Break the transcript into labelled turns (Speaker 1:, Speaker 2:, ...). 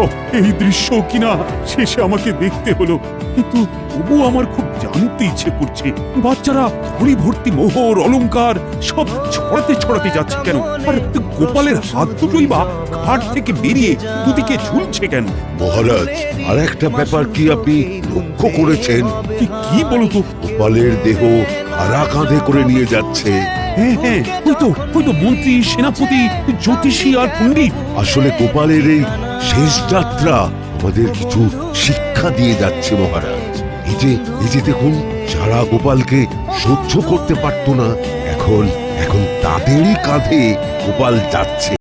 Speaker 1: ও এই দৃশ্য কিনা? শেষে আমাকে দেখতে হলো। কিন্তু তবু আমার খুব জানতে ইচ্ছে করছে। বাচ্চারা ধরি ভর্তি মোহর অলংকার সব ছড়াতে ছড়াতে যাচ্ছে কেন? আর গোপালের হাত দুটোই বা ঘাট থেকে বেরিয়ে দুদিকে ঝুলছে কেন?
Speaker 2: মহারাজ আর একটা ব্যাপার কি আপনি লক্ষ্য করেছেন?
Speaker 1: কি বলতো?
Speaker 2: গোপালের দেহ হারা কাঁধে করে নিয়ে যাচ্ছে।
Speaker 1: হ্যাঁ হ্যাঁ ওই তো ওই তো মন্ত্রী সেনাপতি জ্যোতিষী আর পণ্ডিত।
Speaker 2: আসলে গোপালের এই শেষ যাত্রা আমাদের কিছু শিক্ষা দিয়ে যাচ্ছে মহারাজ। এই যে এই যে দেখুন যারা গোপালকে সহ্য করতে পারতো না। এখন এখন তাদেরই কাঁধে গোপাল যাচ্ছে।